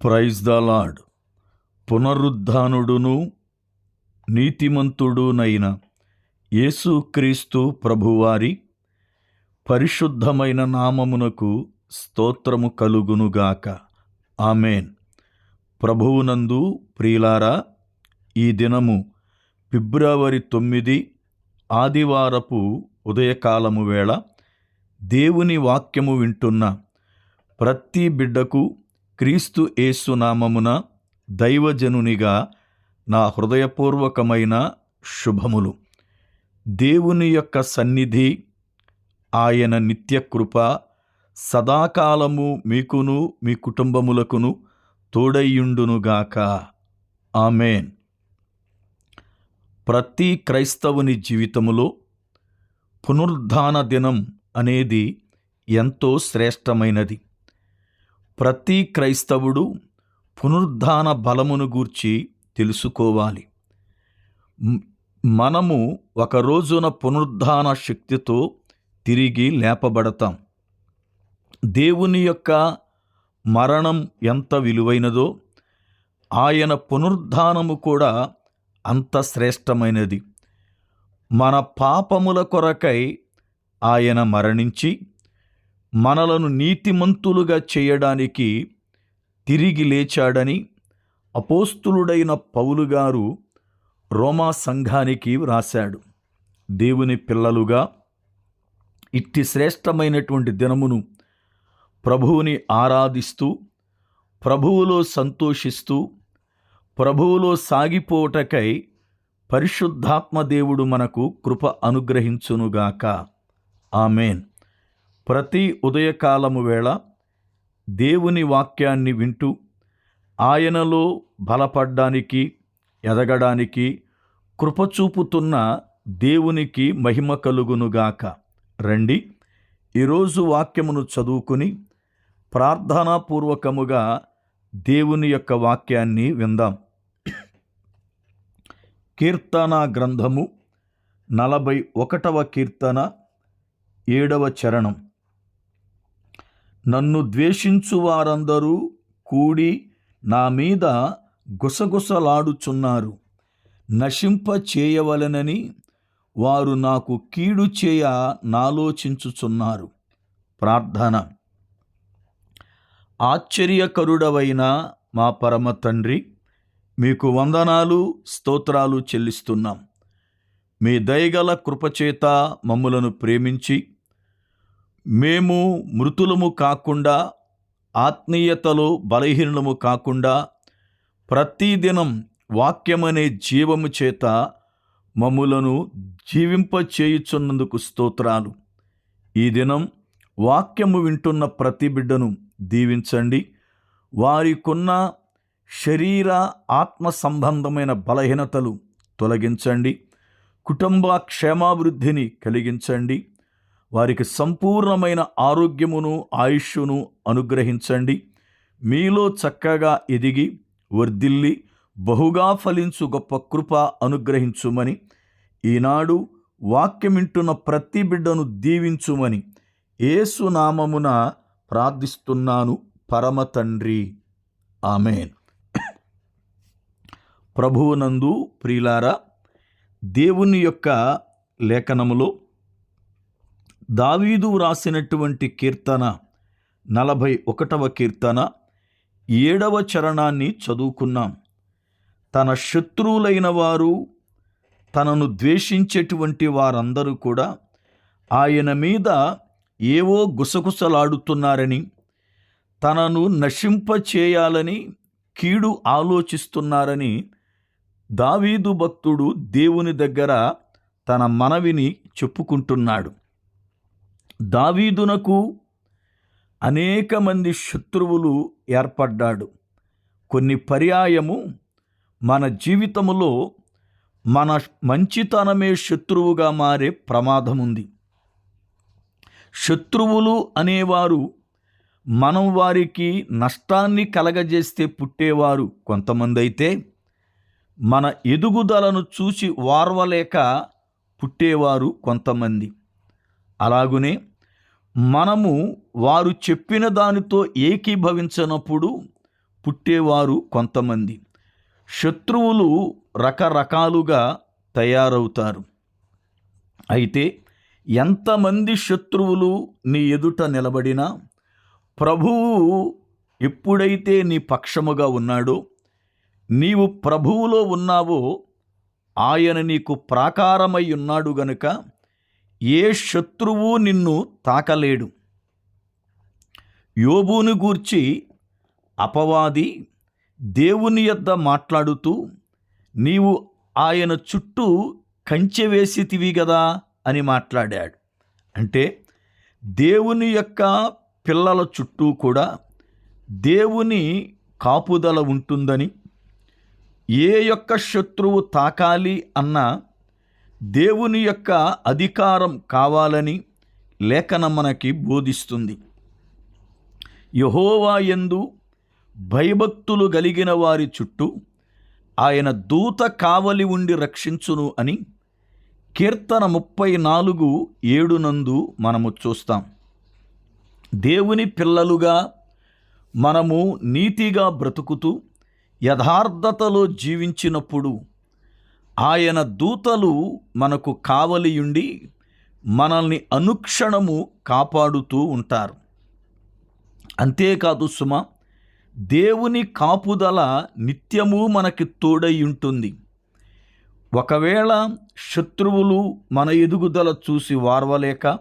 Praise the lord పునరుద్ధానుడును నీతిమంతుడునైన యేసుక్రీస్తు ప్రభువారి పరిశుద్ధమైన నామమునకు స్తోత్రము కలుగునుగాక ఆమెన్. ప్రభువునందు ప్రియులారా ఈ దినము ఫిబ్రవరి తొమ్మిది ఆదివారపు ఉదయకాలము వేళ దేవుని వాక్యము వింటున్న ప్రతి బిడ్డకు క్రీస్తు యేసు నామమున దైవజనునిగా నా హృదయపూర్వకమైన శుభములు. దేవుని యొక్క సన్నిధి ఆయన నిత్యకృప సదాకాలము మీకును మీ కుటుంబములకును తోడయ్యుండునుగాక. ఆమెన్. ప్రతి క్రైస్తవుని జీవితములో పునరుద్ధాన దినం అనేది ఎంతో శ్రేష్టమైనది. ప్రతి క్రైస్తవుడు పునరుద్ధాన బలమును గూర్చి తెలుసుకోవాలి. మనము ఒక రోజున పునరుద్ధాన శక్తితో తిరిగి లేపబడతాం. దేవుని యొక్క మరణం ఎంత విలువైనదో ఆయన పునరుద్ధానము కూడా అంత శ్రేష్టమైనది. మన పాపముల కొరకై ఆయన మరణించి మనలను నీతిమంతులుగా చేయడానికి తిరిగి లేచాడని అపోస్తులుడైన పౌలు గారు రోమా సంఘానికి వ్రాశాడు. దేవుని పిల్లలుగా ఇట్టి శ్రేష్టమైనటువంటి దినమును ప్రభువుని ఆరాధిస్తూ ప్రభువులో సంతోషిస్తూ ప్రభువులో సాగిపోవటకై పరిశుద్ధాత్మ దేవుడు మనకు కృప అనుగ్రహించునుగాక. ఆమెన్. ప్రతి ఉదయకాలము వేళ దేవుని వాక్యాన్ని వింటూ ఆయనలో బలపడ్డానికి ఎదగడానికి కృపచూపుతున్న దేవునికి మహిమ కలుగునుగాక రండి ఈరోజు వాక్యమును చదువుకుని ప్రార్థనాపూర్వకముగా దేవుని యొక్క వాక్యాన్ని విందాం. కీర్తన గ్రంథము నలభై ఒకటవ కీర్తన ఏడవ చరణం. నన్ను ద్వేషించు వారందరూ కూడి నా మీద గుసగుసలాడుచున్నారు. నశింప చేయవలనని వారు నాకు కీడు చేయ నాలోచించుచున్నారు. ప్రార్థన. ఆశ్చర్యకరుడవైన మా పరమ తండ్రి మీకు వందనాలు స్తోత్రాలు చెల్లిస్తున్నాం. మీ దయగల కృపచేత మమ్ములను ప్రేమించి మేము మృతులము కాకుండా ఆత్మీయతలో బలహీనము కాకుండా ప్రతిదినం వాక్యమనే జీవము చేత మమ్ములను జీవింపచేయుచున్నందుకు స్తోత్రాలు. ఈ దినం వాక్యము వింటున్న ప్రతి బిడ్డను దీవించండి. వారికున్న శరీర ఆత్మ సంబంధమైన బలహీనతలు తొలగించండి. కుటుంబ క్షేమాభివృద్ధిని కలిగించండి. వారికి సంపూర్ణమైన ఆరోగ్యమును ఆయుష్ను అనుగ్రహించండి. మీలో చక్కగా ఎదిగి వర్ధిల్లి బహుగా ఫలించు గొప్ప కృప అనుగ్రహించుమని ఈనాడు వాక్యమింటున్న ప్రతి బిడ్డను దీవించుమని ఏసునామమున ప్రార్థిస్తున్నాను. పరమ తండ్రి. ఆమెన్. ప్రభువునందు ప్రియులారా దేవుని యొక్క లేఖనములో దావీదు వ్రాసినటువంటి కీర్తన నలభై ఒకటవ కీర్తన ఏడవ చరణాన్ని చదువుకున్నాం. తన శత్రువులైన వారు తనను ద్వేషించేటువంటి వారందరూ కూడా ఆయన మీద ఏవో గుసగుసలాడుతున్నారని తనను నశింప చేయాలని కీడు ఆలోచిస్తున్నారని దావీదు భక్తుడు దేవుని దగ్గర తన మనవిని చెప్పుకుంటున్నాడు. దావీదునకు అనేక మంది శత్రువులు ఏర్పడ్డాడు. కొన్ని పర్యాయము మన జీవితములో మన మంచితనమే శత్రువుగా మారే ప్రమాదం ఉంది శత్రువులు అనేవారు మనం వారికి నష్టాన్ని కలగజేస్తే పుట్టేవారు కొంతమంది అయితే మన ఎదుగుదలను చూసి వార్వలేక పుట్టేవారు కొంతమంది. అలాగునే మనము వారు చెప్పిన దానితో ఏకీభవించనప్పుడు పుట్టేవారు కొంతమంది. శత్రువులు రకరకాలుగా తయారవుతారు. అయితే ఎంతమంది శత్రువులు నీ ఎదుట నిలబడినా ప్రభువు ఎప్పుడైతే నీ పక్షముగా ఉన్నాడో నీవు ప్రభువులో ఉన్నావో ఆయన నీకు ప్రాకారమై ఉన్నాడు గనుక ఏ శత్రువు నిన్ను తాకలేడు. యోబును గూర్చి అపవాది దేవుని యొద్ద మాట్లాడుతూ నీవు ఆయన చుట్టూ కంచె వేసితివి కదా అని మాట్లాడాడు. అంటే దేవుని యొక్క పిల్లల చుట్టూ కూడా దేవుని కాపుదల ఉంటుందని ఏ యొక్క శత్రువు తాకాలి అన్న దేవుని యొక్క అధికారం కావాలని లేఖనం మనకి బోధిస్తుంది. యహోవా ఎందు భయభక్తులు కలిగిన వారి చుట్టూ ఆయన దూత కావలి ఉండి రక్షించును అని కీర్తన ముప్పై నాలుగు ఏడునందు మనము చూస్తాం. దేవుని పిల్లలుగా మనము నీతిగా బ్రతుకుతూ యథార్థతలో జీవించినప్పుడు ఆయన దూతలు మనకు కావలియుండి మనల్ని అనుక్షణము కాపాడుతూ ఉంటారు. అంతేకాదు సుమ దేవుని కాపుదల నిత్యము మనకి తోడై ఉంటుంది ఒకవేళ శత్రువులు మన ఎదుగుదల చూసి వారవలేక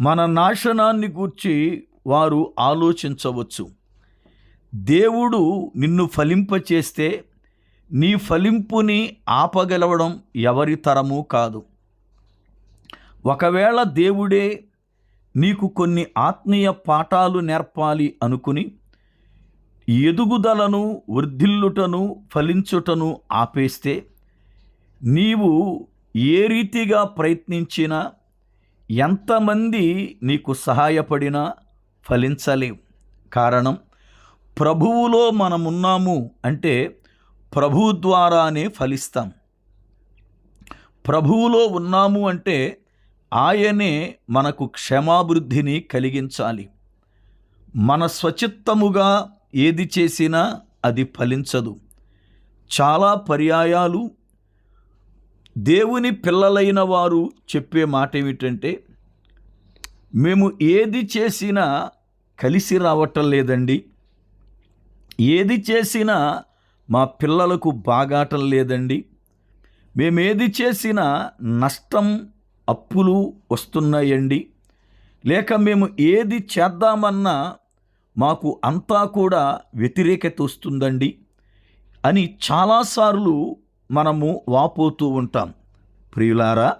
మన నాశనాన్ని గూర్చి వారు ఆలోచించవచ్చు. దేవుడు నిన్ను ఫలింపచేస్తే నీ ఫలింపుని ఆపగలవడం ఎవరి తరము కాదు. ఒకవేళ దేవుడే నీకు కొన్ని ఆత్మీయ పాఠాలు నేర్పాలి అనుకుని ఎదుగుదలను వృద్ధిల్లుటను ఫలించుటను ఆపేస్తే నీవు ఏ రీతిగా ప్రయత్నించినా ఎంతమంది నీకు సహాయపడినా ఫలించలేవు. కారణం ప్రభువులో మనమున్నాము అంటే ప్రభువు ద్వారానే ఫలిస్తాం. ప్రభువులో ఉన్నాము అంటే ఆయనే మనకు క్షమాభివృద్ధిని కలిగించాలి. మన స్వచిత్తముగా ఏది చేసినా అది ఫలించదు. చాలా పర్యాయాలు దేవుని పిల్లలైన వారు చెప్పే మాట ఏమిటంటే మేము ఏది చేసినా కలిసి రావటం లేదండి. ఏది చేసినా మా పిల్లలకు బాగాటం లేదండి. మేమేది చేసినా నష్టం అప్పులు వస్తున్నాయండి. లేక మేము ఏది చేద్దామన్నా మాకు అంతా కూడా వ్యతిరేకత వస్తుందండి అని చాలాసార్లు మనము వాపోతూ ఉంటాం. ప్రియులారా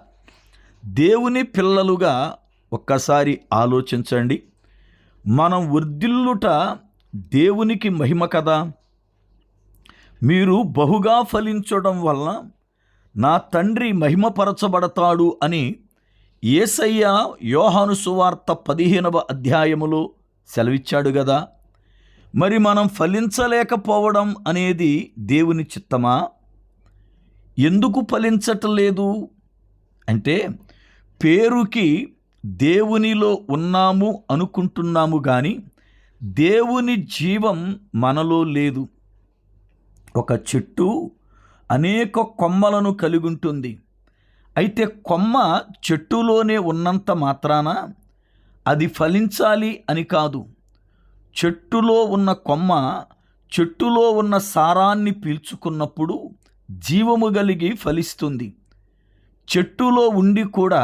దేవుని పిల్లలుగా ఒక్కసారి ఆలోచించండి. మనం వృద్ధిల్లుట దేవునికి మహిమ కదా. మీరు బహుగా ఫలించడం వల్ల నా తండ్రి మహిమపరచబడతాడు అని ఏసయ్య యోహాను సువార్త పదిహేనవ అధ్యాయములో సెలవిచ్చాడు కదా మరి మనం ఫలించలేకపోవడం అనేది దేవుని చిత్తమా? ఎందుకు ఫలించటలేదు? అంటే పేరుకి దేవునిలో ఉన్నాము అనుకుంటున్నాము కానీ దేవుని జీవం మనలో లేదు. ఒక చెట్టు అనేక కొమ్మలను కలిగి ఉంటుంది అయితే కొమ్మ చెట్టులోనే ఉన్నంత మాత్రాన అది ఫలించాలి అని కాదు. చెట్టులో ఉన్న కొమ్మ చెట్టులో ఉన్న సారాన్ని పీల్చుకున్నప్పుడు జీవము కలిగి ఫలిస్తుంది. చెట్టులో ఉండి కూడా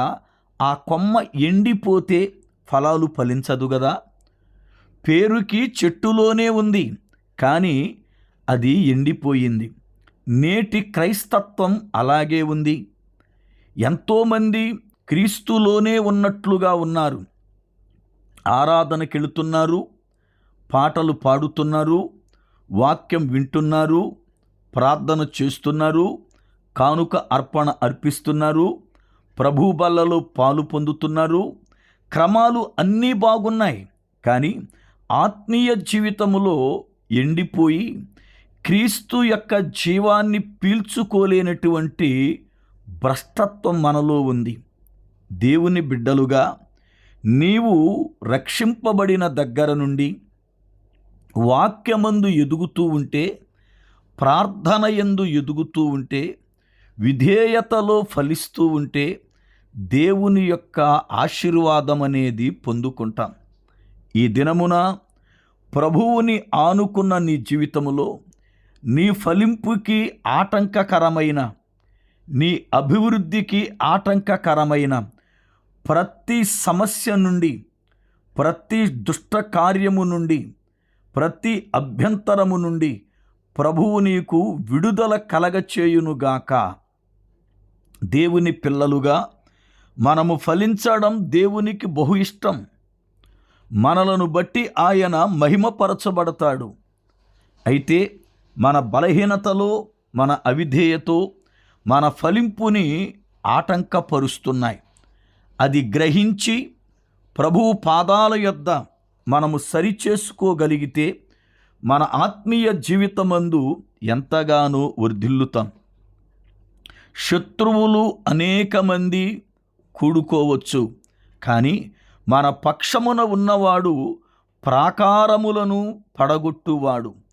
ఆ కొమ్మ ఎండిపోతే ఫలాలు ఫలించదు కదా పేరుకి చెట్టులోనే ఉంది. కానీ అది ఎండిపోయింది. నేటి క్రైస్తత్వం అలాగే ఉంది. ఎంతోమంది క్రీస్తులోనే ఉన్నట్లుగా ఉన్నారు. ఆరాధనకెళుతున్నారు. పాటలు పాడుతున్నారు. వాక్యం వింటున్నారు. ప్రార్థన చేస్తున్నారు. కానుక అర్పణ అర్పిస్తున్నారు. ప్రభు బల్లలో పాలు పొందుతున్నారు. క్రమాలు అన్నీ బాగున్నాయి. కానీ ఆత్మీయ జీవితములో ఎండిపోయి క్రీస్తు యొక్క జీవాన్ని పీల్చుకోలేనటువంటి భ్రష్టత్వం మనలో ఉంది. దేవుని బిడ్డలుగా నీవు రక్షింపబడిన దగ్గర నుండి వాక్యమందు ఎదుగుతూ ఉంటే ప్రార్థన యందు ఎదుగుతూ ఉంటే విధేయతలో ఫలిస్తూ ఉంటే దేవుని యొక్క ఆశీర్వాదం అనేది పొందుకుంటాం. ఈ దినమున ప్రభువుని ఆనుకున్న నీ జీవితములో నీ ఫలింపుకి ఆటంకకరమైన నీ అభివృద్ధికి ఆటంకకరమైన ప్రతి సమస్య నుండి ప్రతి దుష్ట కార్యము నుండి ప్రతి అభ్యంతరము నుండి ప్రభువు నీకు విడుదల కలగచేయునుగాక దేవుని పిల్లలుగా మనము ఫలించడం దేవునికి బహు ఇష్టం. మనలను బట్టి ఆయన మహిమపరచబడతాడు. అయితే మన బలహీనతలో మన అవిధేయతో మన ఫలింపుని ఆటంకపరుస్తున్నాయి. అది గ్రహించి ప్రభువు పాదాల యొద్ద మనము సరిచేసుకోగలిగితే మన ఆత్మీయ జీవితమందు ఎంతగానో వర్ధిల్లుతాం. శత్రువులు అనేక మంది కూడుకోవచ్చు కానీ మన పక్షమున ఉన్నవాడు ప్రాకారములను పడగొట్టువాడు.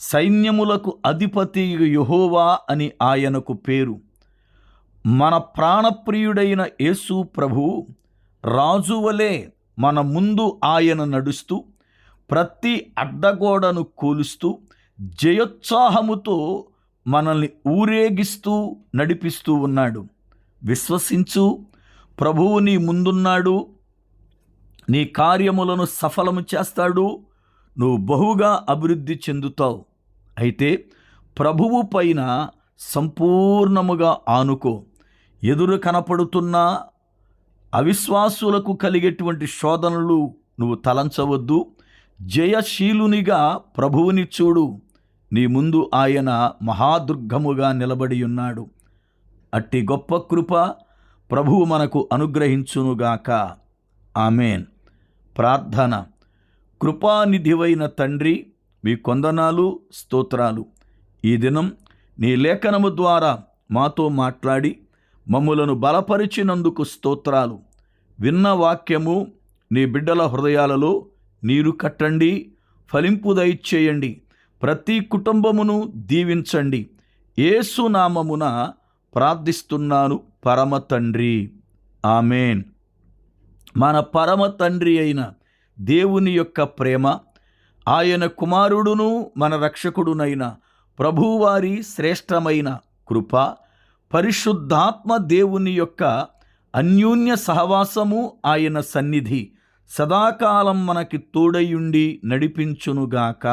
సైన్యములకు అధిపతి యహోవా అని ఆయనకు పేరు. మన ప్రాణప్రియుడైన యేసు ప్రభువు రాజువలే మన ముందు ఆయన నడుస్తూ ప్రతి అడ్డగోడను కూలుస్తూ జయోత్సాహముతో మనల్ని ఊరేగిస్తూ నడిపిస్తూ ఉన్నాడు. విశ్వసించు ప్రభువు నీ ముందున్నాడు నీ కార్యములను సఫలము చేస్తాడు నువ్వు బహుగా అభివృద్ధి చెందుతావు. అయితే ప్రభువు పైన సంపూర్ణముగా ఆనుకో. ఎదురు కనపడుతున్న అవిశ్వాసులకు కలిగేటువంటి శోధనలు నువ్వు తలంచవద్దు. జయశీలునిగా ప్రభువుని చూడు. నీ ముందు ఆయన మహాదుర్గముగా నిలబడి ఉన్నాడు. అట్టి గొప్ప కృప ప్రభువు మనకు అనుగ్రహించునుగాక. ఆమెన్. ప్రార్థన. కృపానిధివైన తండ్రి మీ కొందనాలు స్తోత్రాలు. ఈ దినం నీ లేఖనము ద్వారా మాతో మాట్లాడి మమ్ములను బలపరిచినందుకు స్తోత్రాలు. విన్న వాక్యము నీ బిడ్డల హృదయాలలో నీరు కట్టండి ఫలింపు దయచేయండి ప్రతి కుటుంబమును దీవించండి. ఏసునామమున ప్రార్థిస్తున్నాను పరమ తండ్రి. ఆమెన్. మన పరమ తండ్రి అయిన దేవుని యొక్క ప్రేమ ఆయన కుమారుడును మన రక్షకుడునైన ప్రభువారి శ్రేష్టమైన కృప పరిశుద్ధాత్మ దేవుని యొక్క అన్యోన్య సహవాసము ఆయన సన్నిధి సదాకాలం మనకి తోడయుండి నడిపించునుగాక.